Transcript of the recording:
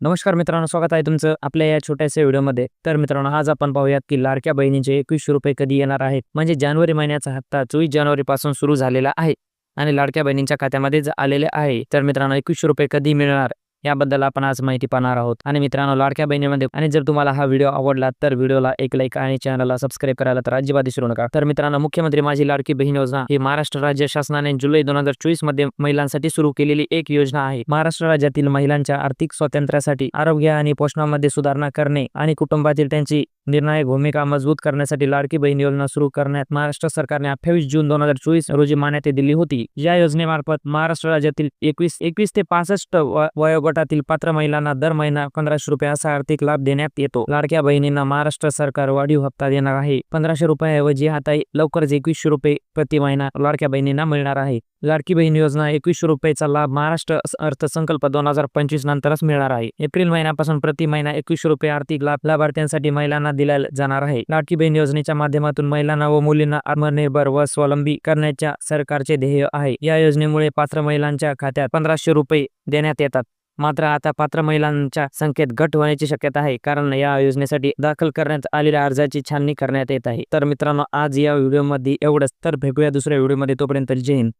नमस्कार मित्रांनो स्वागत आहे तुमचं आपल्या या छोट्याशा व्हिडिओमध्ये. तर मित्रांनो आज आपण पाहूयात की लाडक्या बहिणीचे एकवीसशे रुपये कधी येणार आहेत? म्हणजे जानेवारी महिन्याचा हप्ता चोवीस जानेवारी पासून सुरू झालेला आहे आणि लाडक्या बहिणींच्या खात्यामध्ये जर आलेले आहे तर मित्रांनो एकवीसशे रुपये कधी मिळणार? याबद्दल आपण आज माहिती पाहणार आहोत. आणि मित्रांनो लाडक्या बहिणीमध्ये आणि जर तुम्हाला हा व्हिडिओ आवडला तर व्हिडिओला एक लाईक आणि चॅनलला सबस्क्राईब करायला तर अजिबात विसरू नका. तर मित्रांनो मुख्यमंत्री माझी लाडकी बहीण योजना ही महाराष्ट्र राज्य शासनाने जुलै दोन हजार चोवीसमध्ये महिलांसाठी सुरू केलेली एक योजना आहे. महाराष्ट्र राज्यातील महिलांच्या आर्थिक स्वातंत्र्यासाठी आरोग्य आणि पोषणामध्ये सुधारणा करणे आणि कुटुंबातील त्यांची निर्णायक भूमिका मजबूत करण्यासाठी लाडकी बहीण योजना सुरू करण्यात महाराष्ट्र सरकारने अठ्ठावीस जून दोन हजार चोवीस रोजी मान्यता दिली होती. या योजनेमार्फत महाराष्ट्र राज्यातील एकवीस एकवीस ते पासष्ट व- गटातील पात्र महिलांना दर महिना पंधराशे रुपये असा आर्थिक लाभ देण्यात येतो. लाडक्या बहिणींना महाराष्ट्र सरकार वाढीव हप्ता देणार आहे. पंधराशे रुपयाऐवजी आता लवकरच एकवीसशे रुपये प्रति महिना लाडक्या बहिणींना मिळणार आहे. लाडकी बहीण योजना एकवीसशे रुपयाचा लाभ महाराष्ट्र अर्थसंकल्प दोन हजार पंचवीस नंतरच मिळणार आहे. एप्रिल महिन्यापासून प्रति महिना एकवीसशे रुपये आर्थिक लाभ लाभार्थ्यांसाठी महिलांना दिला जाणार आहे. लाडकी बहीण योजनेच्या माध्यमातून महिलांना व मुलींना आत्मनिर्भर व स्वावलंबी करण्याच्या सरकारचे ध्येय आहे. या योजनेमुळे पात्र महिलांच्या खात्यात पंधराशे रुपये देण्यात येतात. मात्र आता पात्र महिलांच्या संख्येत घट होण्याची शक्यता आहे. कारण या योजनेसाठी दाखल करण्यात आलेल्या अर्जाची छाननी करण्यात येत आहे. तर मित्रांनो आज या व्हिडिओमध्ये एवढंच. तर भेटूया दुसऱ्या व्हिडिओमध्ये. तोपर्यंत जय हिंद.